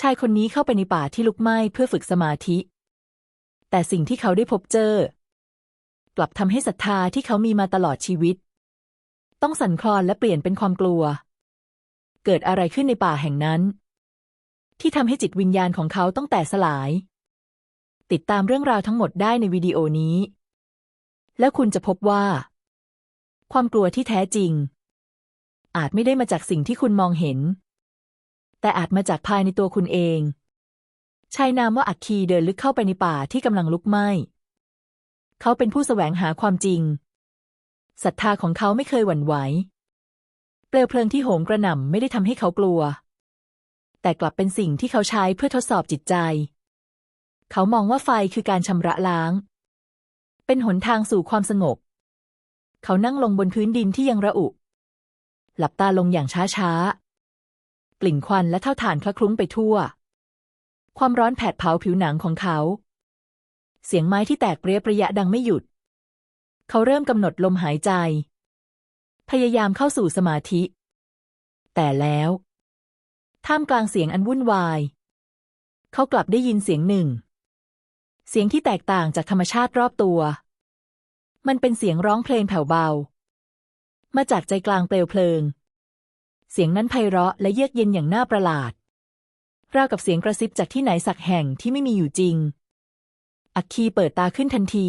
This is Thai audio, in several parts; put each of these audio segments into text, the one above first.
ชายคนนี้เข้าไปในป่าที่ลุกไหม้เพื่อฝึกสมาธิ แต่สิ่งที่เขาได้พบเจอ กลับทำให้ศรัทธาที่เขามีมาตลอดชีวิต ต้องสั่นคลอนและเปลี่ยนเป็นความกลัว เกิดอะไรขึ้นในป่าแห่งนั้น ที่ทำให้จิตวิญญาณของเขาต้องแตกสลาย ติดตามเรื่องราวทั้งหมดได้ในวิดีโอนี้ แล้วคุณจะพบว่า ความกลัวที่แท้จริง อาจไม่ได้มาจากสิ่งที่คุณมองเห็น แต่อาจมาจากภายในตัวคุณเองชายนามว่าอักคีเดินลึกเข้าไปในป่าที่กำลังลุกไหม้ เขาเป็นผู้แสวงหาความจริง ศรัทธาของเขาไม่เคยหวั่นไหว เปลวเพลิงที่โหมกระหน่ำไม่ได้ทำให้เขากลัว แต่กลับเป็นสิ่งที่เขาใช้เพื่อทดสอบจิตใจ เขามองว่าไฟคือการชำระล้าง เป็นหนทางสู่ความสงบ เขานั่งลงบนพื้นดินที่ยังระอุ หลับตาลงอย่างช้าๆ กลิ่นควันและเท่าฐานคละคลุ้งไปทั่ว ความร้อนแผดเผาผิวหนังของเขา เสียงไม้ที่แตกเปรี้ยประยะดังไม่หยุด เขาเริ่มกำหนดลมหายใจ พยายามเข้าสู่สมาธิ แต่แล้ว ท่ามกลางเสียงอันวุ่นวาย เขากลับได้ยินเสียงหนึ่ง เสียงที่แตกต่างจากธรรมชาติรอบตัว มันเป็นเสียงร้องเพลงแผ่วเบา มาจากใจกลางเปลวเพลิง เสียงนั้นไพเราะและเยือกเย็นอย่างน่าประหลาด ราวกับเสียงกระซิบจากที่ไหนสักแห่งที่ไม่มีอยู่จริง อักคีเปิดตาขึ้นทันที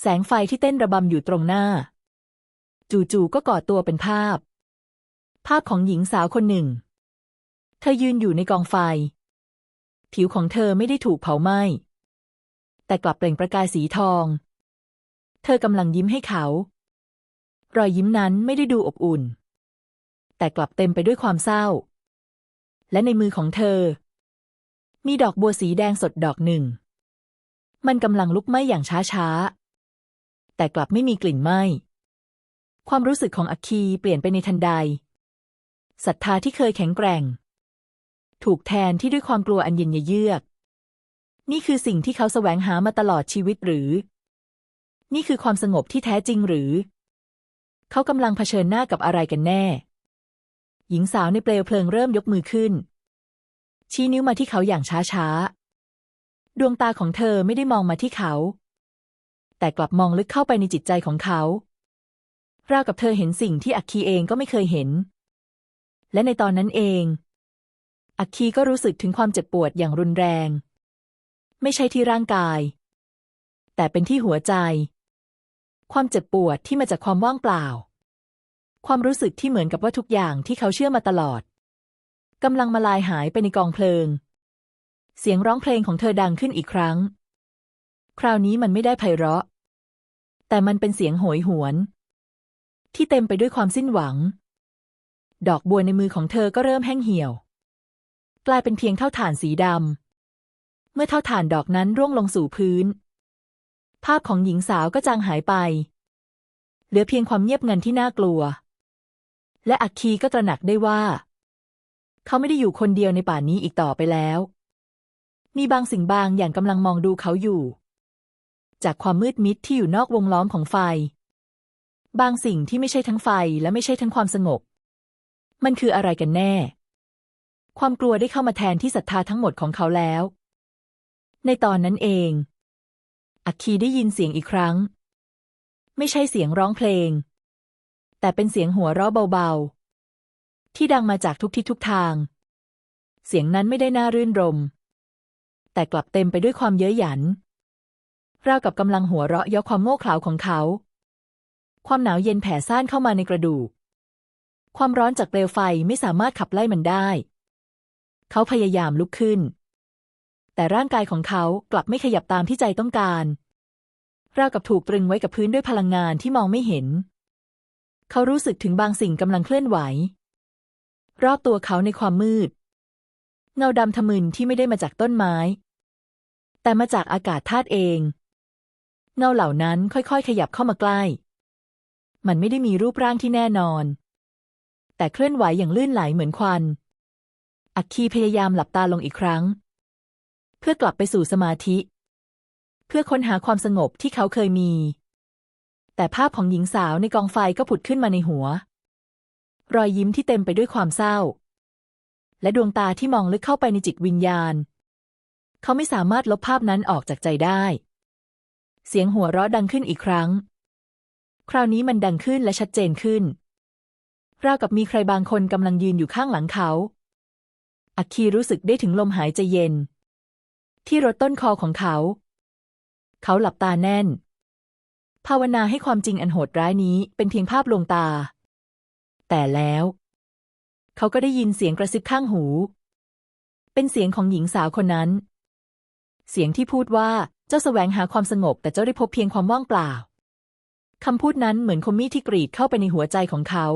แสงไฟที่เต้นระบำอยู่ตรงหน้า จู่ๆก็ก่อตัวเป็นภาพ ภาพของหญิงสาวคนหนึ่ง เธอยืนอยู่ในกองไฟ ผิวของเธอไม่ได้ถูกเผาไหม้แต่กลับเปล่งประกายสีทอง เธอกำลังยิ้มให้เขา รอยยิ้มนั้นไม่ได้ดูอบอุ่น แต่กลับเต็มไปด้วยความเศร้า และในมือของเธอ มีดอกบัวสีแดงสดดอกหนึ่ง มันกำลังลุกไหม้อย่างช้าๆ แต่กลับไม่มีกลิ่นไหม้ ความรู้สึกของอัคคีเปลี่ยนไปในทันใดศรัทธาที่เคยแข็งแกร่ง ถูกแทนที่ด้วยความกลัวอันเย็นเยือก นี่คือสิ่งที่เขาแสวงหามาตลอดชีวิตหรือ นี่คือความสงบที่แท้จริงหรือ เขากำลังเผชิญหน้ากับอะไรกันแน่ หญิงสาวในเปลวเพลิงเริ่มยกมือขึ้น ชี้นิ้วมาที่เขาอย่างช้าๆ ดวงตาของเธอไม่ได้มองมาที่เขา แต่กลับมองลึกเข้าไปในจิตใจของเขาราวกับเธอเห็นสิ่งที่อัคคีเองก็ไม่เคยเห็น และในตอนนั้นเอง อัคคีก็รู้สึกถึงความเจ็บปวดอย่างรุนแรง ไม่ใช่ที่ร่างกาย แต่เป็นที่หัวใจ ความเจ็บปวดที่มาจากความว่างเปล่า ความรู้สึกที่เหมือนกับว่าทุกอย่างที่เขาเชื่อมาตลอดกำลังมาลายหายไปในกองเพลิง เสียงร้องเพลงของเธอดังขึ้นอีกครั้ง คราวนี้มันไม่ได้ไพเราะ แต่มันเป็นเสียงโหยหวน ที่เต็มไปด้วยความสิ้นหวัง ดอกบัวในมือของเธอก็เริ่มแห้งเหี่ยว กลายเป็นเพียงเท่าฐานสีดำ เมื่อเท่าฐานดอกนั้นร่วงลงสู่พื้น ภาพของหญิงสาวก็จางหายไป เหลือเพียงความเงียบงันที่น่ากลัว และอัคคีก็ตระหนักได้ว่า เขาไม่ได้อยู่คนเดียวในป่านี้อีกต่อไปแล้ว มีบางสิ่งบางอย่างกำลังมองดูเขาอยู่ จากความมืดมิดที่อยู่นอกวงล้อมของไฟ บางสิ่งที่ไม่ใช่ทั้งไฟและไม่ใช่ทั้งความสงบ มันคืออะไรกันแน่ ความกลัวได้เข้ามาแทนที่ศรัทธาทั้งหมดของเขาแล้ว ในตอนนั้นเอง อัคคีได้ยินเสียงอีกครั้ง ไม่ใช่เสียงร้องเพลง แต่เป็นเสียงหัวเราะเบาๆ ที่ดังมาจากทุกทิศทุกทาง เสียงนั้นไม่ได้น่ารื่นรม แต่กลับเต็มไปด้วยความเย้ยหยันราวกับกำลังหัวเราะเย้อความโง่เขลาของเขา ความหนาวเย็นแผ่ซ่านเข้ามาในกระดูก ความร้อนจากเปลวไฟไม่สามารถขับไล่มันได้ เขาพยายามลุกขึ้น แต่ร่างกายของเขากลับไม่ขยับตามที่ใจต้องการ ราวกับถูกตรึงไว้กับพื้นด้วยพลังงานที่มองไม่เห็น เขารู้สึกถึงบางสิ่งกำลังเคลื่อนไหว รอบตัวเขาในความมืด เงาดำทะมึนที่ไม่ได้มาจากต้นไม้ แต่มาจากอากาศธาตุเอง เงาเหล่านั้นค่อยๆ ขยับเข้ามาใกล้ มันไม่ได้มีรูปร่างที่แน่นอน แต่เคลื่อนไหวอย่างลื่นไหลเหมือนควัน อัคคีพยายามหลับตาลงอีกครั้ง เพื่อกลับไปสู่สมาธิ เพื่อค้นหาความสงบที่เขาเคยมี แต่ภาพของหญิงสาวในกองไฟก็ผุดขึ้นมาในหัว รอยยิ้มที่เต็มไปด้วยความเศร้า และดวงตาที่มองลึกเข้าไปในจิตวิญญาณ เขาไม่สามารถลบภาพนั้นออกจากใจได้ เสียงหัวเราะดังขึ้นอีกครั้ง คราวนี้มันดังขึ้นและชัดเจนขึ้น ราวกับมีใครบางคนกำลังยืนอยู่ข้างหลังเขา อัคคีรู้สึกได้ถึงลมหายใจเย็น ที่รดต้นคอของเขา เขาหลับตาแน่น ภาวนาให้ความจริงอันโหดร้ายนี้เป็นเพียงภาพลวงตา แต่แล้ว เขาก็ได้ยินเสียงกระซิบข้างหู เป็นเสียงของหญิงสาวคนนั้น เสียงที่พูดว่าเจ้าแสวงหาความสงบแต่เจ้าได้พบเพียงความว่างเปล่าคำพูดนั้นเหมือนคมมีดที่กรีดเข้าไปในหัวใจของเขา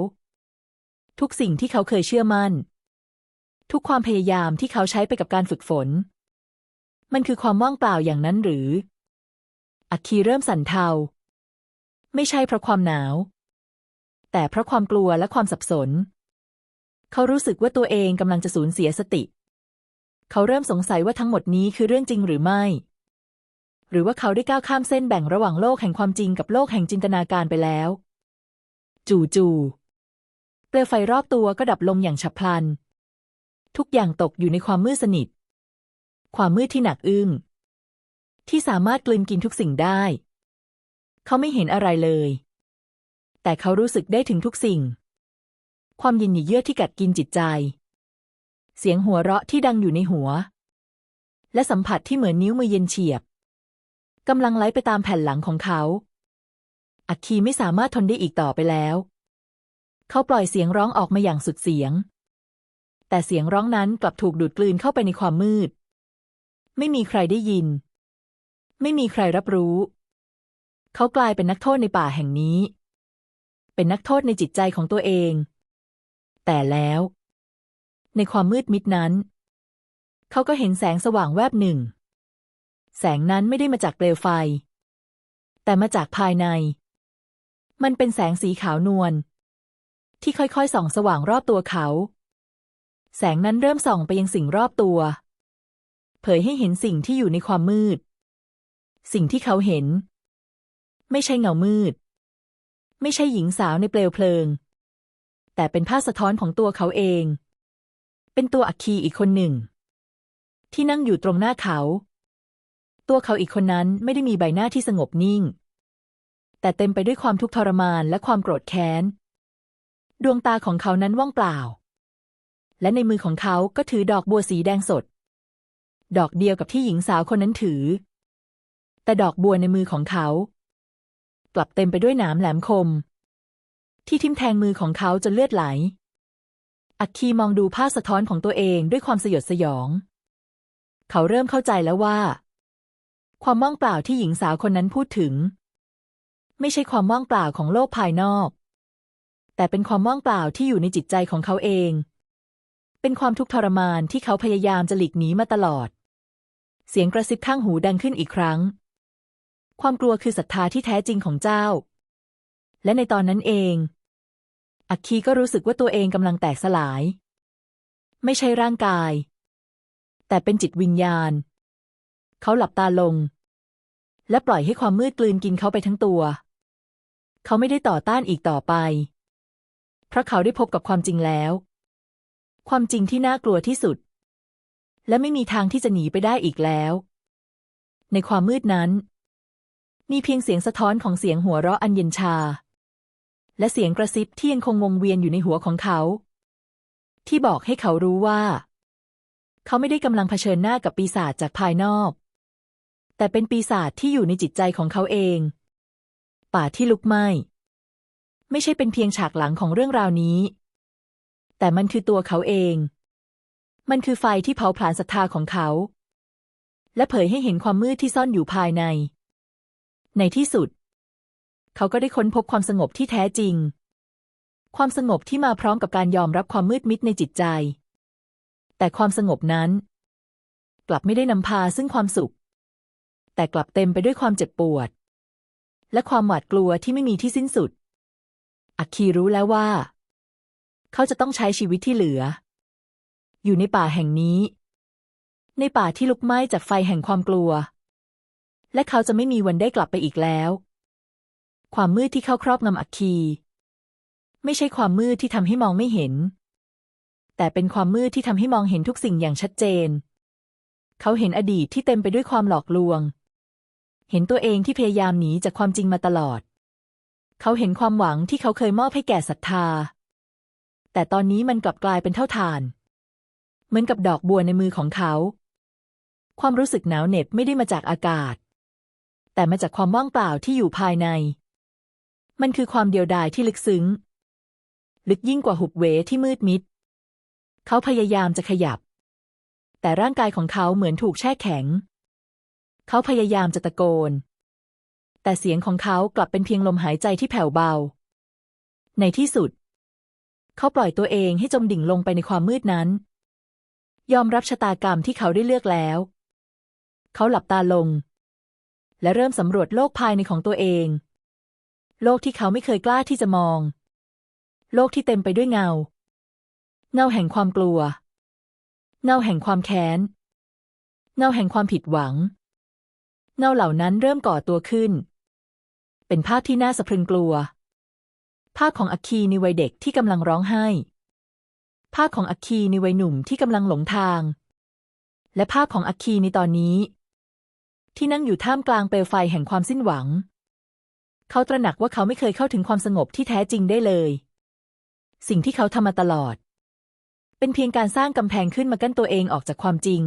ทุกสิ่งที่เขาเคยเชื่อมั่น ทุกความพยายามที่เขาใช้ไปกับการฝึกฝน มันคือความว่างเปล่าอย่างนั้นหรือ อัคคีเริ่มสั่นเทา ไม่ใช่เพราะความหนาว แต่เพราะความกลัวและความสับสน เขารู้สึกว่าตัวเองกำลังจะสูญเสียสติ เขาเริ่มสงสัยว่าทั้งหมดนี้คือเรื่องจริงหรือไม่ หรือว่าเขาได้ก้าวข้ามเส้นแบ่งระหว่างโลกแห่งความจริงกับโลกแห่งจินตนาการไปแล้ว จู่ๆเปลวไฟรอบตัวก็ดับลงอย่างฉับพลัน ทุกอย่างตกอยู่ในความมืดสนิท ความมืดที่หนักอึ้งที่สามารถกลืนกินทุกสิ่งได้ เขาไม่เห็นอะไรเลย แต่เขารู้สึกได้ถึงทุกสิ่ง ความย็นหยีเยื่อที่กัดกินจิตใจ เสียงหัวเราะที่ดังอยู่ในหัว และสัมผัสที่เหมือนนิ้วมือเย็นเฉียบกำลังไหลไปตามแผ่นหลังของเขา อัคคีไม่สามารถทนได้อีกต่อไปแล้ว เขาปล่อยเสียงร้องออกมาอย่างสุดเสียง แต่เสียงร้องนั้นกลับถูกดูดกลืนเข้าไปในความมืด ไม่มีใครได้ยิน ไม่มีใครรับรู้ เขากลายเป็นนักโทษในป่าแห่งนี้ เป็นนักโทษในจิตใจของตัวเอง แต่แล้ว ในความมืดมิดนั้น เขาก็เห็นแสงสว่างแวบหนึ่ง แสงนั้นไม่ได้มาจากเปลวไฟ แต่มาจากภายใน มันเป็นแสงสีขาวนวลที่ค่อยๆส่องสว่างรอบตัวเขา แสงนั้นเริ่มส่องไปยังสิ่งรอบตัว เผยให้เห็นสิ่งที่อยู่ในความมืด สิ่งที่เขาเห็น ไม่ใช่เงามืด ไม่ใช่หญิงสาวในเปลวเพลิง แต่เป็นภาพสะท้อนของตัวเขาเอง เป็นตัวอัคคีอีกคนหนึ่ง ที่นั่งอยู่ตรงหน้าเขา ตัวเขาอีกคนนั้นไม่ได้มีใบหน้าที่สงบนิ่ง แต่เต็มไปด้วยความทุกข์ทรมานและความโกรธแค้น ดวงตาของเขานั้นว่างเปล่า และในมือของเขาก็ถือดอกบัวสีแดงสด ดอกเดียวกับที่หญิงสาวคนนั้นถือ แต่ดอกบัวในมือของเขา กลับเต็มไปด้วยหนามแหลมคม ที่ทิ่มแทงมือของเขาจนเลือดไหล อัคคีมองดูภาพสะท้อนของตัวเองด้วยความสยดสยอง เขาเริ่มเข้าใจแล้วว่า ความว่างเปล่าที่หญิงสาวคนนั้นพูดถึง ไม่ใช่ความว่างเปล่าของโลกภายนอก แต่เป็นความว่างเปล่าที่อยู่ในจิตใจของเขาเอง เป็นความทุกข์ทรมานที่เขาพยายามจะหลีกหนีมาตลอด เสียงกระซิบข้างหูดังขึ้นอีกครั้ง ความกลัวคือศรัทธาที่แท้จริงของเจ้า และในตอนนั้นเอง อัคคีก็รู้สึกว่าตัวเองกำลังแตกสลาย ไม่ใช่ร่างกาย แต่เป็นจิตวิญญาณ เขาหลับตาลง และปล่อยให้ความมืดกลืนกินเขาไปทั้งตัว เขาไม่ได้ต่อต้านอีกต่อไป เพราะเขาได้พบกับความจริงแล้ว ความจริงที่น่ากลัวที่สุด และไม่มีทางที่จะหนีไปได้อีกแล้ว ในความมืดนั้น มีเพียงเสียงสะท้อนของเสียงหัวเราะอันเย็นชา และเสียงกระซิบที่ยังคงวงเวียนอยู่ในหัวของเขา ที่บอกให้เขารู้ว่า เขาไม่ได้กำลังเผชิญหน้ากับปีศาจจากภายนอก แต่เป็นปีศาจที่อยู่ในจิตใจของเขาเอง ป่าที่ลุกไหม้ไม่ใช่เป็นเพียงฉากหลังของเรื่องราวนี้ แต่มันคือตัวเขาเอง มันคือไฟที่เผาผลาญศรัทธาของเขา และเผยให้เห็นความมืดที่ซ่อนอยู่ภายใน ในที่สุด เขาก็ได้ค้นพบความสงบที่แท้จริง ความสงบที่มาพร้อมกับการยอมรับความมืดมิดในจิตใจ แต่ความสงบนั้น กลับไม่ได้นำพาซึ่งความสุข แต่กลับเต็มไปด้วยความเจ็บปวด และความหวาดกลัวที่ไม่มีที่สิ้นสุด อัคคีรู้แล้วว่า เขาจะต้องใช้ชีวิตที่เหลือ อยู่ในป่าแห่งนี้ ในป่าที่ลุกไหม้จากไฟแห่งความกลัว และเขาจะไม่มีวันได้กลับไปอีกแล้ว ความมืดที่เข้าครอบงำอัคคี ไม่ใช่ความมืดที่ทำให้มองไม่เห็น แต่เป็นความมืดที่ทำให้มองเห็นทุกสิ่งอย่างชัดเจน เขาเห็นอดีตที่เต็มไปด้วยความหลอกลวง เห็นตัวเองที่พยายามหนีจากความจริงมาตลอด เขาเห็นความหวังที่เขาเคยมอบให้แก่ศรัทธา แต่ตอนนี้มันกลับกลายเป็นเท่าทาน เหมือนกับดอกบัวในมือของเขา ความรู้สึกหนาวเหน็บไม่ได้มาจากอากาศ แต่มาจากความว่างเปล่าที่อยู่ภายใน มันคือความเดียวดายที่ลึกซึ้ง ลึกยิ่งกว่าหุบเหวที่มืดมิด เขาพยายามจะขยับ แต่ร่างกายของเขาเหมือนถูกแช่แข็ง เขาพยายามจะตะโกน แต่เสียงของเขากลับเป็นเพียงลมหายใจที่แผ่วเบา ในที่สุด เขาปล่อยตัวเองให้จมดิ่งลงไปในความมืดนั้น ยอมรับชะตากรรมที่เขาได้เลือกแล้ว เขาหลับตาลง และเริ่มสำรวจโลกภายในของตัวเอง โลกที่เขาไม่เคยกล้าที่จะมอง โลกที่เต็มไปด้วยเงา เงาแห่งความกลัว เงาแห่งความแค้น เงาแห่งความผิดหวัง เงาเหล่านั้นเริ่มก่อตัวขึ้น เป็นภาพที่น่าสะพรึงกลัว ภาพของอัคคีในวัยเด็กที่กำลังร้องไห้ ภาพของอัคคีในวัยหนุ่มที่กำลังหลงทาง และภาพของอัคคีในตอนนี้ ที่นั่งอยู่ท่ามกลางเปลวไฟแห่งความสิ้นหวัง เขาตระหนักว่าเขาไม่เคยเข้าถึงความสงบที่แท้จริงได้เลย สิ่งที่เขาทำมาตลอด เป็นเพียงการสร้างกำแพงขึ้นมากั้นตัวเองออกจากความจริง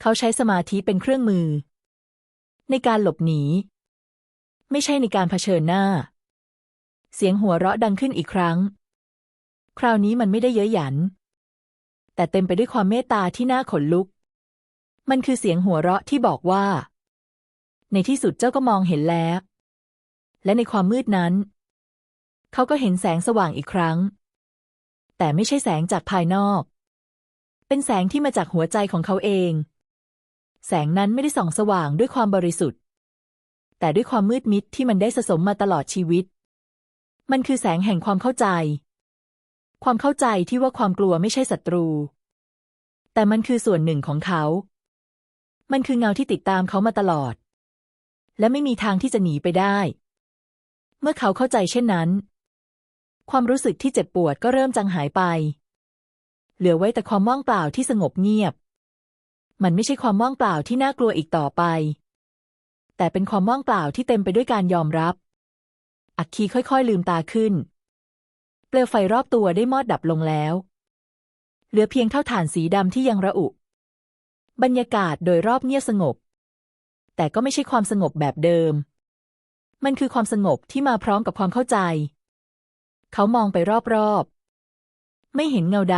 เขาใช้สมาธิเป็นเครื่องมือ ในการหลบหนี ไม่ใช่ในการเผชิญหน้า เสียงหัวเราะดังขึ้นอีกครั้ง คราวนี้มันไม่ได้เย้ยหยัน แต่เต็มไปด้วยความเมตตาที่น่าขนลุก มันคือเสียงหัวเราะที่บอกว่า ในที่สุดเจ้าก็มองเห็นแล้ว และในความมืดนั้น เขาก็เห็นแสงสว่างอีกครั้ง แต่ไม่ใช่แสงจากภายนอก เป็นแสงที่มาจากหัวใจของเขาเอง แสงนั้นไม่ได้ส่องสว่างด้วยความบริสุทธิ์ แต่ด้วยความมืดมิดที่มันได้สะสมมาตลอดชีวิต มันคือแสงแห่งความเข้าใจ ความเข้าใจที่ว่าความกลัวไม่ใช่ศัตรู แต่มันคือส่วนหนึ่งของเขา มันคือเงาที่ติดตามเขามาตลอด และไม่มีทางที่จะหนีไปได้ เมื่อเขาเข้าใจเช่นนั้น ความรู้สึกที่เจ็บปวดก็เริ่มจางหายไป เหลือไว้แต่ความว่างเปล่าที่สงบเงียบ มันไม่ใช่ความว่างเปล่าที่น่ากลัวอีกต่อไป แต่เป็นความว่างเปล่าที่เต็มไปด้วยการยอมรับ อักคีค่อยๆ ลืมตาขึ้น เปลวไฟรอบตัวได้มอดดับลงแล้ว เหลือเพียงเท่าฐานสีดำที่ยังระอุ บรรยากาศโดยรอบเงียบสงบ แต่ก็ไม่ใช่ความสงบแบบเดิม มันคือความสงบที่มาพร้อมกับความเข้าใจ เขามองไปรอบๆ ไม่เห็นเงาด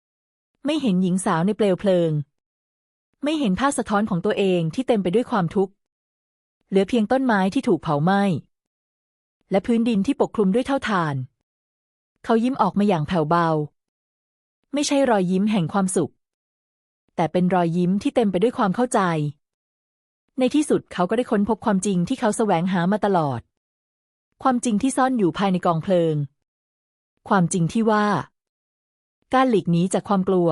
ำ ไม่เห็นหญิงสาวในเปลวเพลิง ไม่เห็นภาพสะท้อนของตัวเองที่เต็มไปด้วยความทุกข์ เหลือเพียงต้นไม้ที่ถูกเผาไหม้ และพื้นดินที่ปกคลุมด้วยเท่าฐาน เขายิ้มออกมาอย่างแผ่วเบา ไม่ใช่รอยยิ้มแห่งความสุข แต่เป็นรอยยิ้มที่เต็มไปด้วยความเข้าใจ ในที่สุดเขาก็ได้ค้นพบความจริงที่เขาแสวงหามาตลอด ความจริงที่ซ่อนอยู่ภายในกองเพลิง ความจริงที่ว่า การหลีกหนีจากความกลัว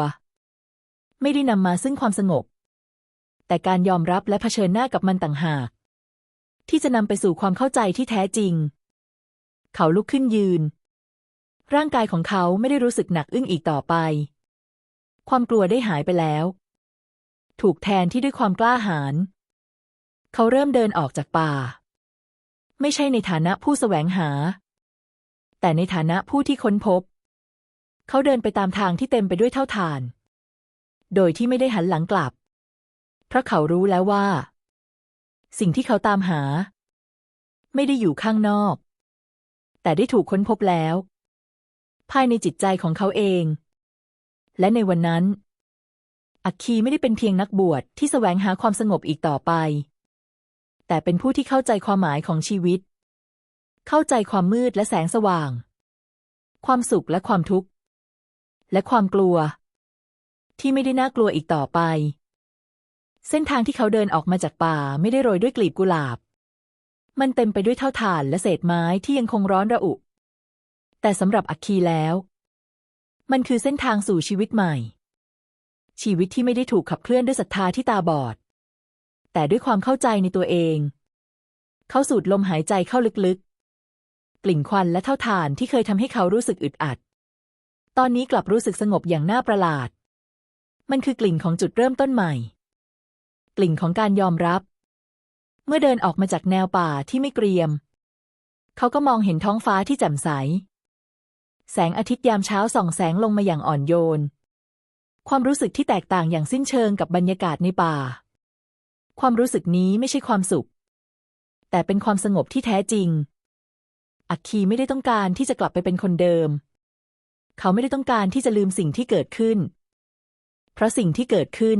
ไม่ได้นำมาซึ่งความสงบ แต่การยอมรับและเผชิญหน้ากับมันต่างหาก ที่จะนำไปสู่ความเข้าใจที่แท้จริง เขาลุกขึ้นยืน ร่างกายของเขาไม่ได้รู้สึกหนักอึ้งอีกต่อไป ความกลัวได้หายไปแล้ว ถูกแทนที่ด้วยความกล้าหาญเขาเริ่มเดินออกจากป่า ไม่ใช่ในฐานะผู้แสวงหา แต่ในฐานะผู้ที่ค้นพบ เขาเดินไปตามทางที่เต็มไปด้วยเท่าฐาน โดยที่ไม่ได้หันหลังกลับ เพราะเขารู้แล้วว่า สิ่งที่เขาตามหา ไม่ได้อยู่ข้างนอก แต่ได้ถูกค้นพบแล้ว ภายในจิตใจของเขาเอง และในวันนั้น อัคคีไม่ได้เป็นเพียงนักบวชที่แสวงหาความสงบอีกต่อไป แต่เป็นผู้ที่เข้าใจความหมายของชีวิต เข้าใจความมืดและแสงสว่าง ความสุขและความทุกข์ และความกลัว ที่ไม่ได้น่ากลัวอีกต่อไป เส้นทางที่เขาเดินออกมาจากป่าไม่ได้โรยด้วยกลีบกุหลาบ มันเต็มไปด้วยเท่าฐานและเศษไม้ที่ยังคงร้อนระอุ แต่สำหรับอัคคีแล้ว มันคือเส้นทางสู่ชีวิตใหม่ ชีวิตที่ไม่ได้ถูกขับเคลื่อนด้วยศรัทธาที่ตาบอด แต่ด้วยความเข้าใจในตัวเอง เขาสูดลมหายใจเข้าลึกๆ กลิ่นควันและเท่าฐานที่เคยทำให้เขารู้สึกอึดอัด ตอนนี้กลับรู้สึกสงบอย่างน่าประหลาด มันคือกลิ่นของจุดเริ่มต้นใหม่ กลิ่นของการยอมรับ เมื่อเดินออกมาจากแนวป่าที่ไม่เกรียม เขาก็มองเห็นท้องฟ้าที่แจ่มใส แสงอาทิตย์ยามเช้าส่องแสงลงมาอย่างอ่อนโยน ความรู้สึกที่แตกต่างอย่างสิ้นเชิงกับบรรยากาศในป่า ความรู้สึกนี้ไม่ใช่ความสุข แต่เป็นความสงบที่แท้จริง อัคคีไม่ได้ต้องการที่จะกลับไปเป็นคนเดิม เขาไม่ได้ต้องการที่จะลืมสิ่งที่เกิดขึ้น เพราะสิ่งที่เกิดขึ้น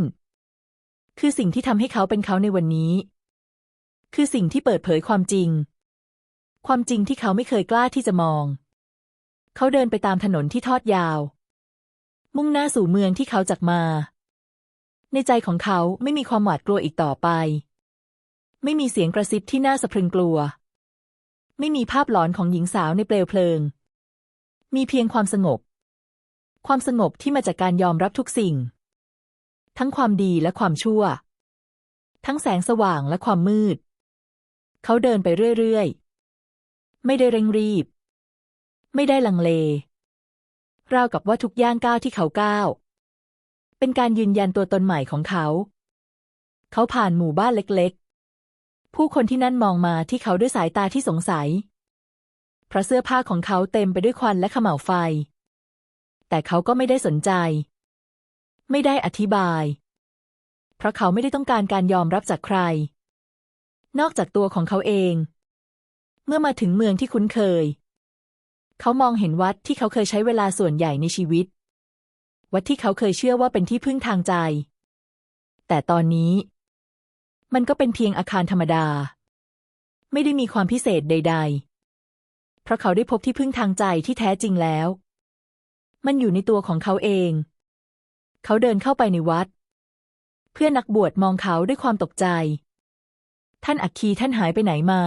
คือสิ่งที่ทำให้เขาเป็นเขาในวันนี้ คือสิ่งที่เปิดเผยความจริง ความจริงที่เขาไม่เคยกล้าที่จะมอง เขาเดินไปตามถนนที่ทอดยาว มุ่งหน้าสู่เมืองที่เขาจากมา ในใจของเขาไม่มีความหวาดกลัวอีกต่อไป ไม่มีเสียงกระซิบที่น่าสะพรึงกลัว ไม่มีภาพหลอนของหญิงสาวในเปลวเพลิง มีเพียงความสงบ ความสงบที่มาจากการยอมรับทุกสิ่ง ทั้งความดีและความชั่ว ทั้งแสงสว่างและความมืด เขาเดินไปเรื่อยๆ ไม่ได้เร่งรีบ ไม่ได้ลังเล ราวกับว่าทุกย่างก้าวที่เขาก้าว เป็นการยืนยันตัวตนใหม่ของเขา เขาผ่านหมู่บ้านเล็กๆ ผู้คนที่นั่นมองมาที่เขาด้วยสายตาที่สงสัย เพราะเสื้อผ้าของเขาเต็มไปด้วยควันและขม่าวไฟ แต่เขาก็ไม่ได้สนใจ ไม่ได้อธิบาย เพราะเขาไม่ได้ต้องการการยอมรับจากใคร นอกจากตัวของเขาเอง เมื่อมาถึงเมืองที่คุ้นเคย เขามองเห็นวัดที่เขาเคยใช้เวลาส่วนใหญ่ในชีวิต วัดที่เขาเคยเชื่อว่าเป็นที่พึ่งทางใจ แต่ตอนนี้ มันก็เป็นเพียงอาคารธรรมดา ไม่ได้มีความพิเศษใด ๆ เพราะเขาได้พบที่พึ่งทางใจที่แท้จริงแล้ว มันอยู่ในตัวของเขาเอง เขาเดินเข้าไปในวัด เพื่อนนักบวชมองเขาด้วยความตกใจ ท่านอัคคีท่านหายไปไหนมา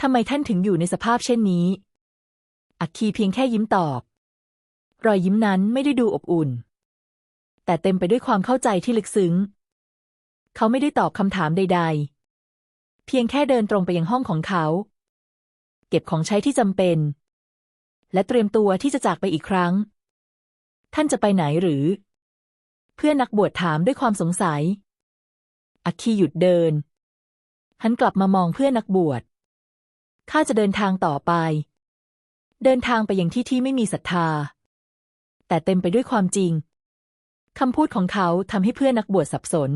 ทำไมท่านถึงอยู่ในสภาพเช่นนี้ อัคคีเพียงแค่ยิ้มตอบ รอยยิ้มนั้นไม่ได้ดูอบอุ่น แต่เต็มไปด้วยความเข้าใจที่ลึกซึ้ง เขาไม่ได้ตอบคำถามใด ๆ เพียงแค่เดินตรงไปยังห้องของเขา เก็บของใช้ที่จำเป็น และเตรียมตัวที่จะจากไปอีกครั้ง ท่านจะไปไหนหรือ เพื่อนนักบวชถามด้วยความสงสัย อัคคีหยุดเดินหันกลับมามองเพื่อนนักบวชข้าจะเดินทางต่อไป เดินทางไปยังที่ที่ไม่มีศรัทธา แต่เต็มไปด้วยความจริงคำพูดของเขาทำให้เพื่อนนักบวชสับสน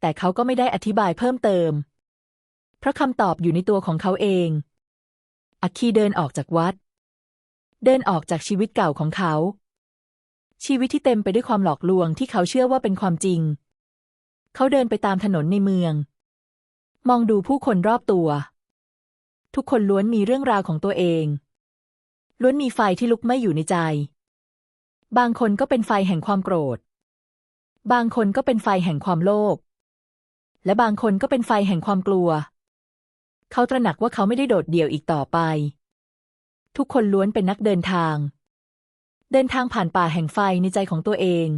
แต่เขาก็ไม่ได้อธิบายเพิ่มเติม เพราะคำตอบอยู่ในตัวของเขาเองอัคคีเดินออกจากวัด เดินออกจากชีวิตเก่าของเขา ชีวิตที่เต็มไปด้วยความหลอกลวงที่เขาเชื่อว่าเป็นความจริง เขาเดินไปตามถนนในเมือง มองดูผู้คนรอบตัว ทุกคนล้วนมีเรื่องราวของตัวเอง ล้วนมีไฟที่ลุกไม้อยู่ในใจ บางคนก็เป็นไฟแห่งความโกรธ บางคนก็เป็นไฟแห่งความโลภ และบางคนก็เป็นไฟแห่งความกลัว เขาตระหนักว่าเขาไม่ได้โดดเดี่ยวอีกต่อไป ทุกคนล้วนเป็นนักเดินทาง เดินทางผ่านป่าแห่งไฟในใจของตัวเอง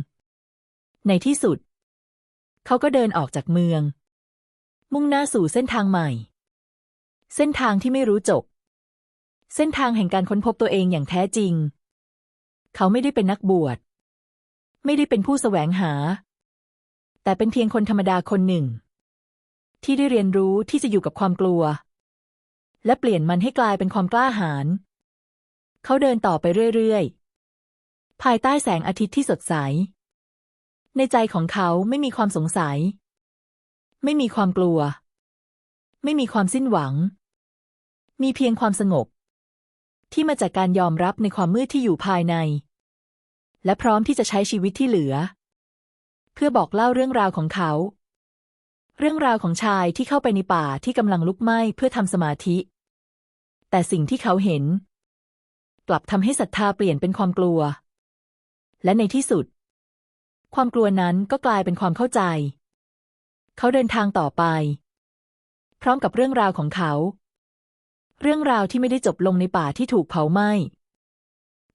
ในที่สุด เขาก็เดินออกจากเมือง มุ่งหน้าสู่เส้นทางใหม่ เส้นทางที่ไม่รู้จบ เส้นทางแห่งการค้นพบตัวเองอย่างแท้จริง เขาไม่ได้เป็นนักบวช ไม่ได้เป็นผู้แสวงหา แต่เป็นเพียงคนธรรมดาคนหนึ่ง ที่ได้เรียนรู้ที่จะอยู่กับความกลัว และเปลี่ยนมันให้กลายเป็นความกล้าหาญ เขาเดินต่อไปเรื่อยๆ ภายใต้แสงอาทิตย์ที่สดใส ในใจของเขาไม่มีความสงสัย ไม่มีความกลัว ไม่มีความสิ้นหวัง มีเพียงความสงบ ที่มาจากการยอมรับในความมืดที่อยู่ภายใน และพร้อมที่จะใช้ชีวิตที่เหลือ เพื่อบอกเล่าเรื่องราวของเขา เรื่องราวของชายที่เข้าไปในป่าที่กำลังลุกไหม้เพื่อทำสมาธิ แต่สิ่งที่เขาเห็น กลับทำให้ศรัทธาเปลี่ยนเป็นความกลัว และในที่สุด ความกลัวนั้นก็กลายเป็นความเข้าใจ เขาเดินทางต่อไป พร้อมกับเรื่องราวของเขา เรื่องราวที่ไม่ได้จบลงในป่าที่ถูกเผาไหม้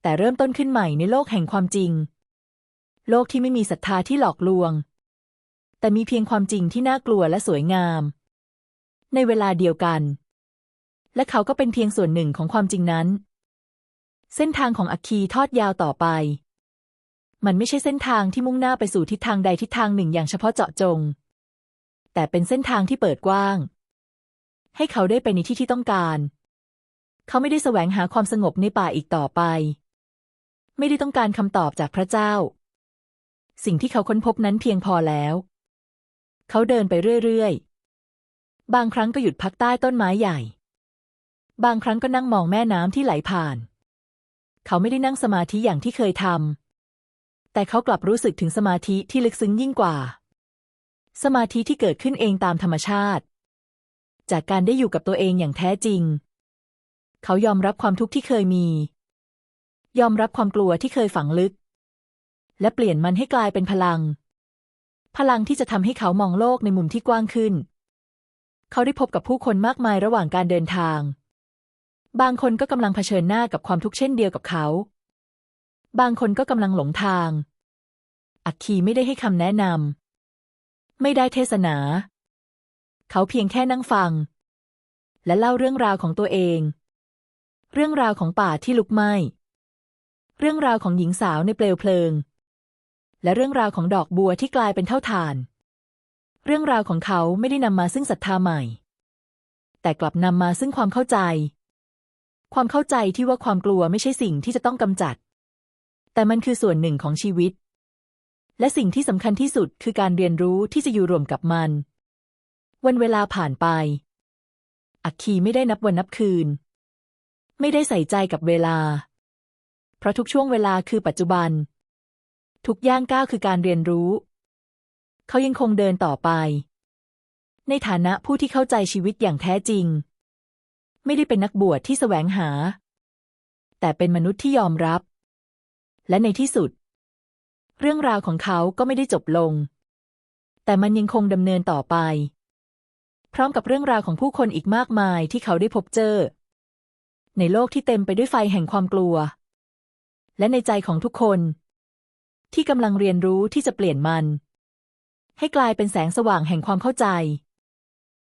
แต่เริ่มต้นขึ้นใหม่ในโลกแห่งความจริง โลกที่ไม่มีศรัทธาที่หลอกลวง แต่มีเพียงความจริงที่น่ากลัวและสวยงาม ในเวลาเดียวกัน และเขาก็เป็นเพียงส่วนหนึ่งของความจริงนั้น เส้นทางของอัคคีทอดยาวต่อไป มันไม่ใช่เส้นทางที่มุ่งหน้าไปสู่ทิศทางใดทิศทางหนึ่งอย่างเฉพาะเจาะจง แต่เป็นเส้นทางที่เปิดกว้าง ให้เขาได้ไปในที่ที่ต้องการ เขาไม่ได้แสวงหาความสงบในป่าอีกต่อไป ไม่ได้ต้องการคำตอบจากพระเจ้า สิ่งที่เขาค้นพบนั้นเพียงพอแล้ว เขาเดินไปเรื่อยๆ บางครั้งก็หยุดพักใต้ต้นไม้ใหญ่ บางครั้งก็นั่งมองแม่น้ำที่ไหลผ่าน เขาไม่ได้นั่งสมาธิอย่างที่เคยทำแต่เขากลับรู้สึกถึงสมาธิที่ลึกซึ้งยิ่งกว่า สมาธิที่เกิดขึ้นเองตามธรรมชาติ จากการได้อยู่กับตัวเองอย่างแท้จริง เขายอมรับความทุกข์ที่เคยมี ยอมรับความกลัวที่เคยฝังลึก และเปลี่ยนมันให้กลายเป็นพลัง พลังที่จะทำให้เขามองโลกในมุมที่กว้างขึ้น เขาได้พบกับผู้คนมากมายระหว่างการเดินทาง บางคนก็กำลังเผชิญหน้ากับความทุกข์เช่นเดียวกับเขา บางคนก็กำลังหลงทาง อัคคีไม่ได้ให้คำแนะนำไม่ได้เทศนา เขาเพียงแค่นั่งฟังและเล่าเรื่องราวของตัวเอง เรื่องราวของป่าที่ลุกไหม้ เรื่องราวของหญิงสาวในเปลวเพลิง และเรื่องราวของดอกบัวที่กลายเป็นเท่าฐาน เรื่องราวของเขาไม่ได้นำมาซึ่งศรัทธาใหม่ แต่กลับนำมาซึ่งความเข้าใจ ความเข้าใจที่ว่าความกลัวไม่ใช่สิ่งที่จะต้องกำจัด แต่มันคือส่วนหนึ่งของชีวิต และสิ่งที่สำคัญที่สุดคือการเรียนรู้ที่จะอยู่รวมกับมัน วันเวลาผ่านไป อัคคีไม่ได้นับวันนับคืน ไม่ได้ใส่ใจกับเวลา เพราะทุกช่วงเวลาคือปัจจุบัน ทุกย่างก้าวคือการเรียนรู้ เขายังคงเดินต่อไป ในฐานะผู้ที่เข้าใจชีวิตอย่างแท้จริง ไม่ได้เป็นนักบวชที่แสวงหา แต่เป็นมนุษย์ที่ยอมรับ และในที่สุด เรื่องราวของเขาก็ไม่ได้จบลง แต่มันยังคงดำเนินต่อไป พร้อมกับเรื่องราวของผู้คนอีกมากมายที่เขาได้พบเจอ ในโลกที่เต็มไปด้วยไฟแห่งความกลัว และในใจของทุกคน ที่กำลังเรียนรู้ที่จะเปลี่ยนมัน ให้กลายเป็นแสงสว่างแห่งความเข้าใจ